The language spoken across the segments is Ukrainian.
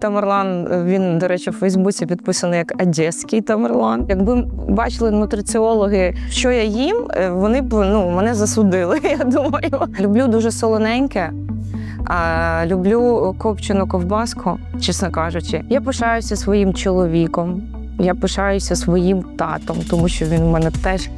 Тамерлан, він, до речі, в Фейсбуці підписаний як Одеський Тамерлан. Якби бачили нутриціологи, що я їм, е, вони б ну, мене засудили. Я думаю. Люблю дуже солоненьке. А, люблю копчену ковбаску, чесно кажучи. Я пишаюся своїм чоловіком. Я пишаюся своїм татом, тому що він у мене теж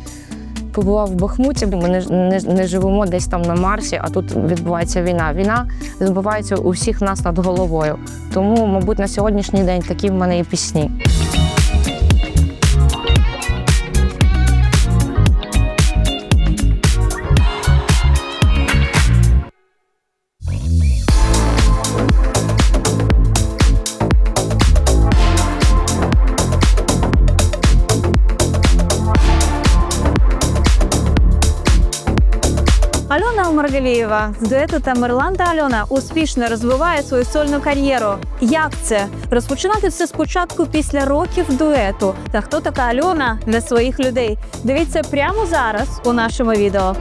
побував в Бахмуті. бо Ми не, не, не живемо десь там на Марсі, а тут відбувається війна. Війна відбувається у всіх нас над головою. Тому, мабуть, на сьогоднішній день такі в мене і пісні. Альона з дуету Тамерлан та Альона успішно розвиває свою сольну кар'єру. Як це розпочинати все спочатку після років дуету? Та хто така Альона для своїх людей? Дивіться прямо зараз у нашому відео.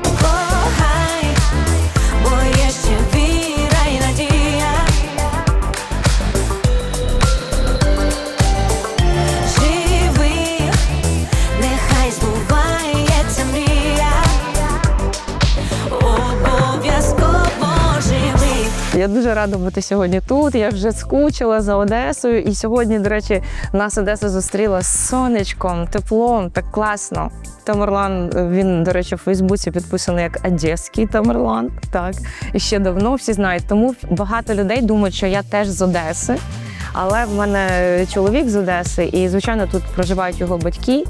Я дуже рада бути сьогодні тут. Я вже скучила за Одесою. І сьогодні, до речі, нас Одеса зустріла з сонечком, теплом, так класно. Тамерлан, він, до речі, в Фейсбуці підписаний як Одеський Тамерлан. Так, і ще давно всі знають. Тому багато людей думають, що я теж з Одеси. Але в мене чоловік з Одеси, і звичайно тут проживають його батьки.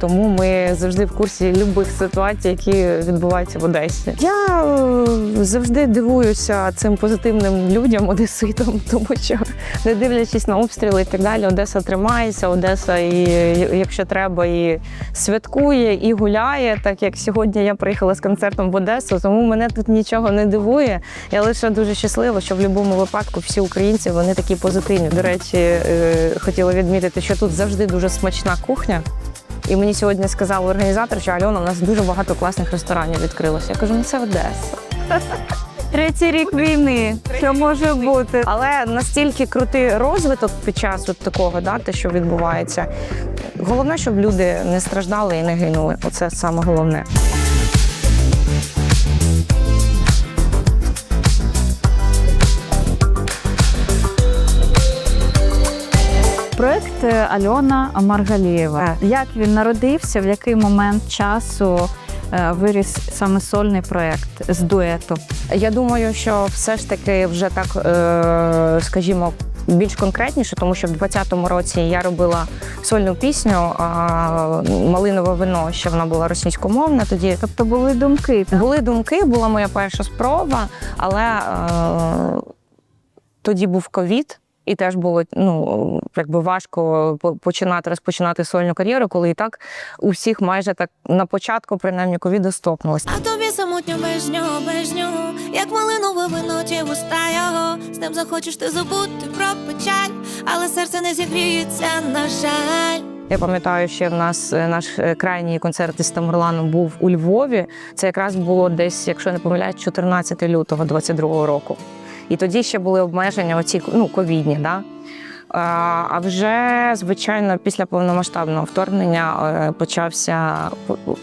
Тому ми завжди в курсі любих ситуацій, які відбуваються в Одесі. Я е, завжди дивуюся цим позитивним людям, одеситам, тому що не дивлячись на обстріли і так далі, Одеса тримається, Одеса і якщо треба, і святкує, і гуляє. Так як сьогодні я приїхала з концертом в Одесу, тому мене тут нічого не дивує. Я лише дуже щаслива, що в будь-якому випадку всі українці вони такі позитивні. До речі, е, хотіла відмітити, що тут завжди дуже смачна кухня. І мені сьогодні сказав організатор, що Альона, у нас дуже багато класних ресторанів відкрилося. Я кажу, ну це Одеса. Третій рік війни. Що може бути? Але настільки крутий розвиток під час от такого, да, те, що відбувається. Головне, щоб люди не страждали і не гинули. Оце саме головне. Проект е, Альона Маргалієва. Як він народився? В який момент часу е, виріс саме сольний проект з дуету? Я думаю, що все ж таки вже так, е, скажімо, більш конкретніше, тому що в 2020 році я робила сольну пісню Малинове вино, ще вона була російськомовна. Тоді Тобто були думки. були думки, була моя перша спроба, але е, тоді був ковід. І теж було ну якби важко починати розпочинати сольну кар'єру, коли і так у всіх майже так на початку, принаймні, ковіду стопнулось. А тобі самотньо без нього, без нього, як малинове вино ті вуста його. З ним захочеш ти забути про печаль, але серце не зігріється, на жаль. Я пам'ятаю, ще в нас е, наш е, крайній концерт із Тамерланом був у Львові. Це якраз було десь, якщо не помиляюсь, 14 лютого 22 року. І тоді ще були обмеження, оці ну, ковідні. Да? А вже, звичайно, після повномасштабного вторгнення е, почався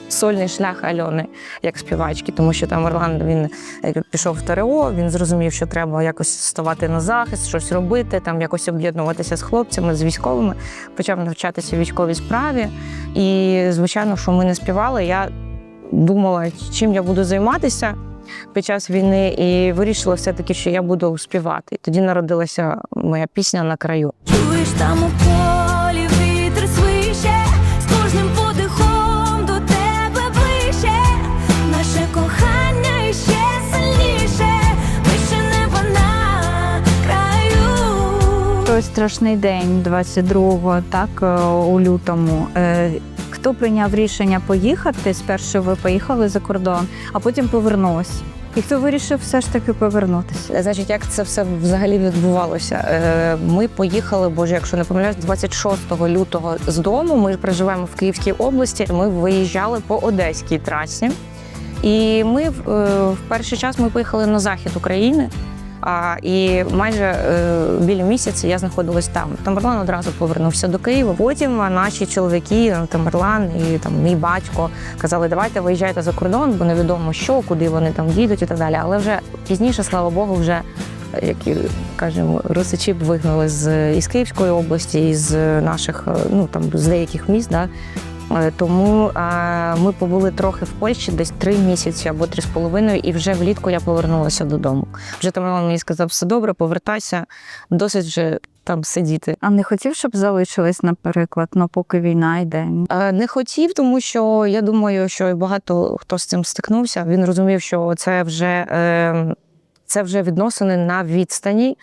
сольний шлях Альони як співачки, тому що там Орлан він е, пішов в ТРО, він зрозумів, що треба якось ставати на захист, щось робити, там якось об'єднуватися з хлопцями, з військовими, почав навчатися військовій справі. І, звичайно, що ми не співали. Я думала, чим я буду займатися під час війни, і вирішила все-таки, що я буду співати. І тоді народилася моя пісня на краю. Чуєш там у полі вітер свище, з кожним подихом до тебе ближче, наше кохання іще сильніше, вище неба на краю. Той страшний день, 22-го, так, е, у лютому. Хто прийняв рішення поїхати? Спершу ви поїхали за кордон, а потім повернулись. І хто вирішив все ж таки повернутися? Значить, як це все взагалі відбувалося? Е, Ми поїхали, боже, якщо не помиляюсь, 26 лютого з дому. Ми проживаємо в Київській області. Ми виїжджали по одеській трасі. І ми в е, перший час ми поїхали на захід України. А, і майже е, біля місяця я знаходилась там. Тамерлан одразу повернувся до Києва. Потім наші чоловіки, ну, Тамерлан і там мій батько казали, давайте виїжджайте за кордон, бо невідомо що, куди вони там їдуть і так далі. Але вже пізніше, слава Богу, вже як кажемо, русичі б вигнали з із Київської області, із наших, е, ну там з деяких міст. Да? Е, Тому е, ми побули трохи в Польщі, десь три місяці або три з половиною, і вже влітку я повернулася додому. Вже там мені сказав, все добре, повертайся, досить вже там сидіти. А не хотів, щоб залишились, наприклад, ну поки війна йде. Е, Не хотів, тому що я думаю, що багато хто з цим стикнувся. Він розумів, що це вже, це вже відносини на відстані,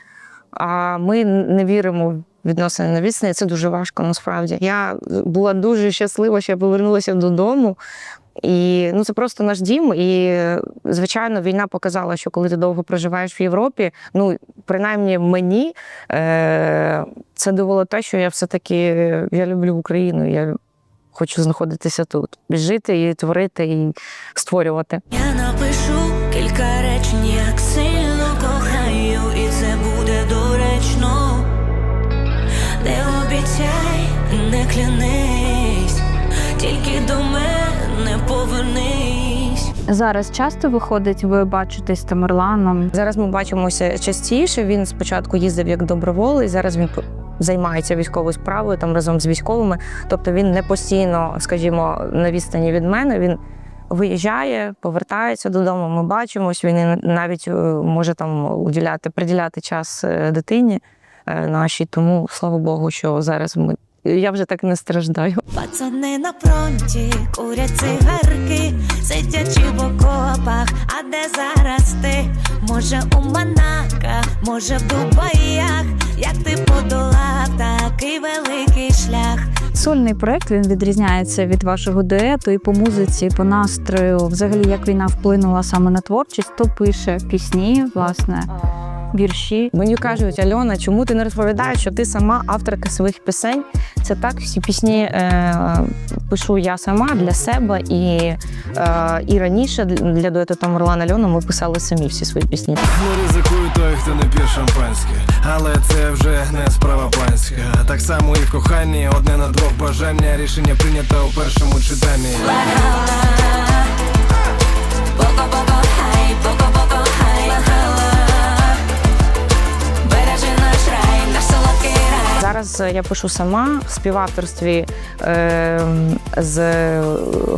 а ми не віримо відносини на відстані. Це дуже важко насправді. Я була дуже щаслива, що я повернулася додому. І ну це просто наш дім. І звичайно, війна показала, що коли ти довго проживаєш в Європі, ну принаймні мені е, це довело те, що я все-таки я люблю Україну. Я хочу знаходитися тут, жити і творити, і створювати. Я напишу кілька речень, як сильно кохаю, обіцяй, не клянись, тільки до мене повернись. Зараз часто виходить, ви бачитесь з Тамерланом. Зараз ми бачимося частіше. Він спочатку їздив як доброволець, зараз він займається військовою справою там разом з військовими. Тобто він не постійно, скажімо, на відстані від мене. Він виїжджає, повертається додому. Ми бачимось. Він навіть е, може там уділяти, приділяти час е, дитині е, нашій. Тому слава Богу, що зараз ми. Я вже так не страждаю. Пацани на фронті курять цигарки, сидячи в окопах, а де зараз ти? Може у Монако, може в Дубаях, як ти подолав такий великий шлях. Сольний проект він відрізняється від вашого дуету і по музиці, і по настрою. Взагалі, як війна вплинула саме на творчість, то пише пісні, власне, вірші. Мені кажуть, Альона, чому ти не розповідаєш, що ти сама авторка своїх пісень? Це так, всі пісні е, пишу я сама для себе, і, е, і раніше для дуету Тамерлан Альона ми писали самі всі свої пісні. Не ризикує той, хто не п'є шампанське, але це вже не справа панська. Так само і в коханні, одне на двох бажання, рішення прийнято у першому читанні. Поко-поко Зараз я пишу сама в співавторстві е, з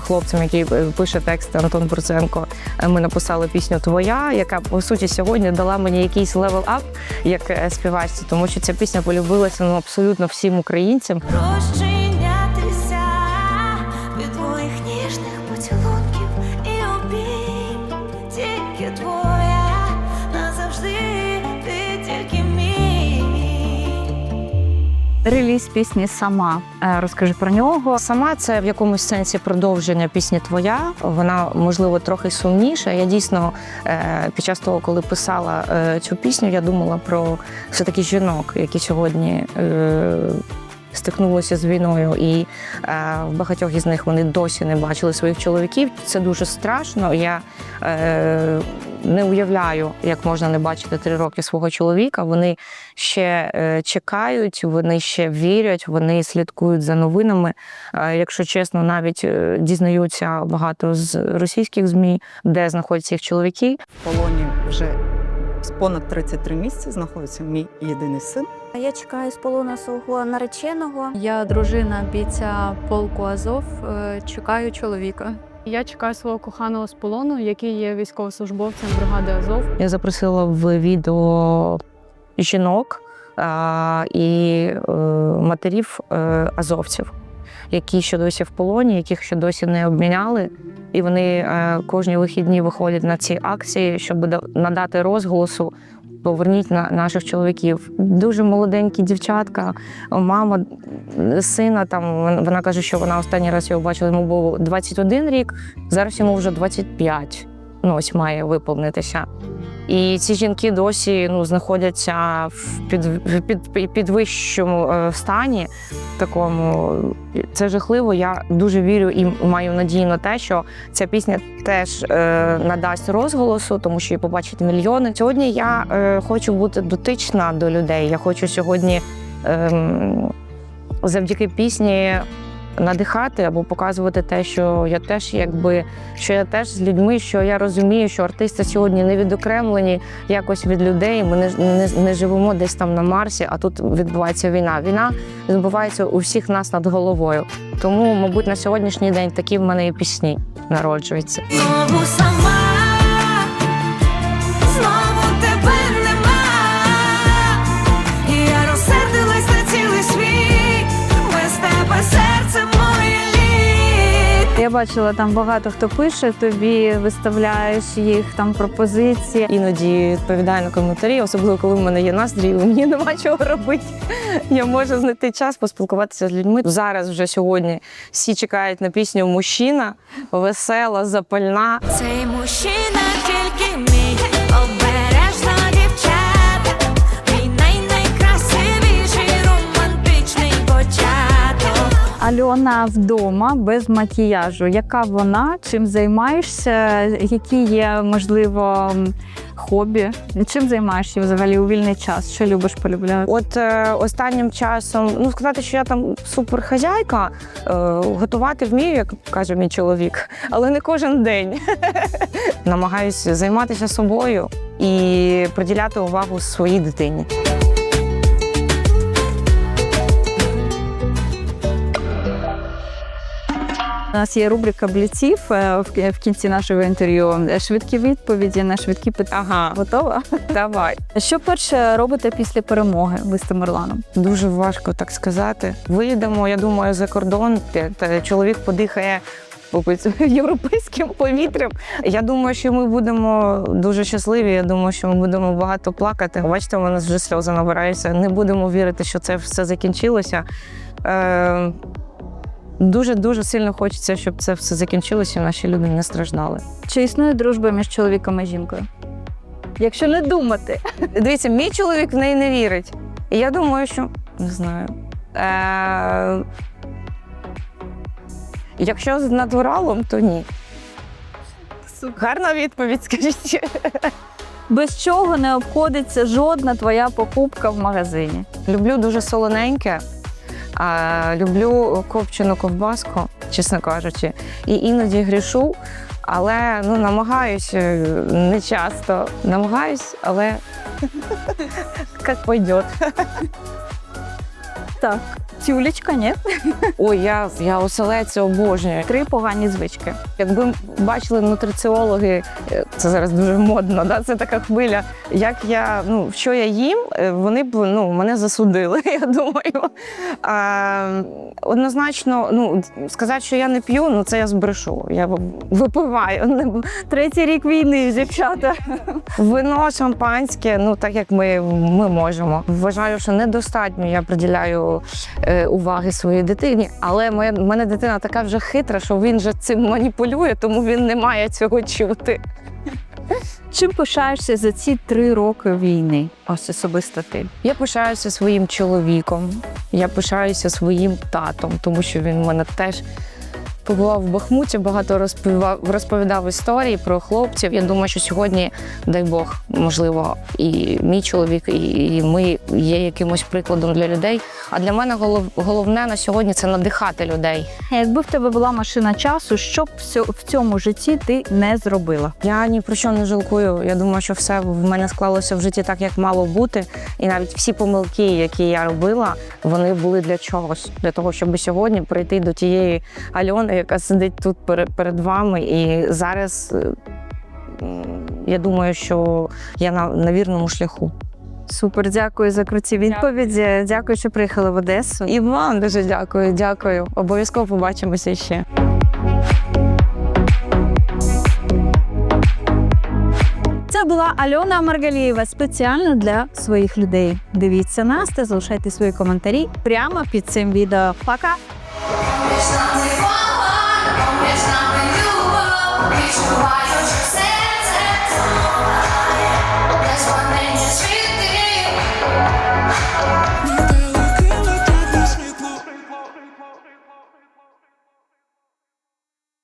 хлопцем, який е, пише текст Антон Проценко. Е, Ми написали пісню Твоя, яка по суті сьогодні дала мені якийсь левел ап як е, співачці, тому що ця пісня полюбилася ну абсолютно всім українцям. Реліз пісні сама. Е, Розкажи про нього. Сама це в якомусь сенсі продовження пісні Твоя. Вона можливо трохи сумніша. Я дійсно е, під час того, коли писала е, цю пісню, я думала про все таки жінок, які сьогодні. Стикнулися з війною, і е, в багатьох із них вони досі не бачили своїх чоловіків. Це дуже страшно. Я е, не уявляю, як можна не бачити три роки свого чоловіка. Вони ще е, чекають, вони ще вірять, вони слідкують за новинами. Е, Якщо чесно, навіть дізнаються багато з російських змі, де знаходяться їх чоловіки. В полоні вже з понад 33 місяці знаходиться мій єдиний син. Я чекаю з полону свого нареченого. Я дружина бійця полку Азов. е, Чекаю чоловіка. Я чекаю свого коханого з полону, який є військовослужбовцем бригади Азов. Я запросила в відео жінок а, і е, матерів е, азовців, які ще досі в полоні, яких ще досі не обміняли. І вони кожні вихідні виходять на ці акції, щоб надати розголосу. Поверніть на наших чоловіків. Дуже молоденькі дівчатка, мама сина. Там вона каже, що вона останній раз його бачила, йому був 21 рік, зараз йому вже 25. Ну, ось має виповнитися. І ці жінки досі ну, знаходяться в під, під, під, підвищому е, стані. Такому це жахливо. Я дуже вірю і маю надію на те, що ця пісня теж е, надасть розголосу, тому що її побачать мільйони. Сьогодні я е, хочу бути дотична до людей. Я хочу сьогодні ем, завдяки пісні надихати або показувати те, що я теж якби що я теж з людьми, що я розумію, що артисти сьогодні не відокремлені якось від людей. Ми не, не, не живемо десь там на Марсі, а тут відбувається війна. Війна відбувається у всіх нас над головою. Тому, мабуть, на сьогоднішній день такі в мене і пісні народжуються. Знову сама, бачила там багато хто пише, тобі виставляєш їх там пропозиції. Іноді відповідаю на коментарі, особливо коли в мене є настрій, і мені нема чого робити. Я можу знайти час поспілкуватися з людьми. Зараз вже сьогодні всі чекають на пісню Мужчина, весела, запальна. Цей мужчина Альона вдома без макіяжу. Яка вона? Чим займаєшся? Які є можливо хобі? Чим займаєшся взагалі у вільний час? Що любиш полюбляти? От е, останнім часом, ну сказати, що я там суперхазяйка, е, готувати вмію, як каже мій чоловік, але не кожен день. Намагаюся займатися собою і приділяти увагу своїй дитині. У нас є рубрика бліців е, в кінці нашого інтерв'ю. Швидкі відповіді на швидкі питання. Ага, Готова? давай. Що перше робите після перемоги ви з Тимирланом? Дуже важко так сказати. Виїдемо, я думаю, за кордон. Чоловік подихає європейським повітрям. Я думаю, що ми будемо дуже щасливі. Я думаю, що ми будемо багато плакати. Бачите, у мене вже сльози набираються. Не будемо вірити, що це все закінчилося. Е, Дуже дуже сильно хочеться, щоб це все закінчилося, і наші люди не страждали. Чи існує дружба між чоловіком і жінкою? Якщо не думати, Дивіться, мій чоловік в неї не вірить. І я думаю, що не знаю. Е... Якщо з натуралом, то ні. Гарна відповідь, скажіть. без чого не обходиться жодна твоя покупка в магазині. Люблю дуже солоненьке. Люблю копчену ковбаску, чесно кажучи. І іноді грішу, але ну, намагаюсь е, не часто. Намагаюсь, але як пойдет. Так, тюлечка, ні? Ой, я, я оселедця обожнюю. Три погані звички. Якби бачили нутриціологи, е, це зараз дуже модно, да? це така хвиля. Як я, ну, що я їм, е, вони б ну, мене засудили, я думаю. А, однозначно, ну, сказати, що я не п'ю, ну це я збрешу. Я випиваю. Третій рік війни, дівчата. Вино, шампанське, ну так як ми, ми можемо. Вважаю, що недостатньо я приділяю уваги своїй дитині, але моя мене дитина така вже хитра, що він же цим маніпулює, тому він не має цього чути. Чим пишаєшся за ці три роки війни? Ось особисто ти. Я пишаюся своїм чоловіком, я пишаюся своїм татом, тому що він в мене теж побував в Бахмуті, багато розповідав, розповідав історії про хлопців. Я думаю, що сьогодні, дай Бог, можливо, і мій чоловік, і і ми є якимось прикладом для людей. А для мене голов, головне на сьогодні це надихати людей. Якби в тебе була машина часу, що б в цьому житті ти не зробила? Я ні про що не жалкую. Я думаю, що все в мене склалося в житті так, як мало бути. І навіть всі помилки, які я робила, вони були для чогось, для того, щоб сьогодні прийти до тієї Альони, яка сидить тут перед, перед вами. І зараз е, я думаю, що я на, на вірному шляху. Супер, дякую за круті відповіді. Дякую, що приїхали в Одесу. І вам дуже дякую. Дякую. Обов'язково побачимося ще. Це була Альона Маргалієва спеціально для своїх людей. Дивіться нас та залишайте свої коментарі прямо під цим відео. Пока! Між нами любов, відчуваю, що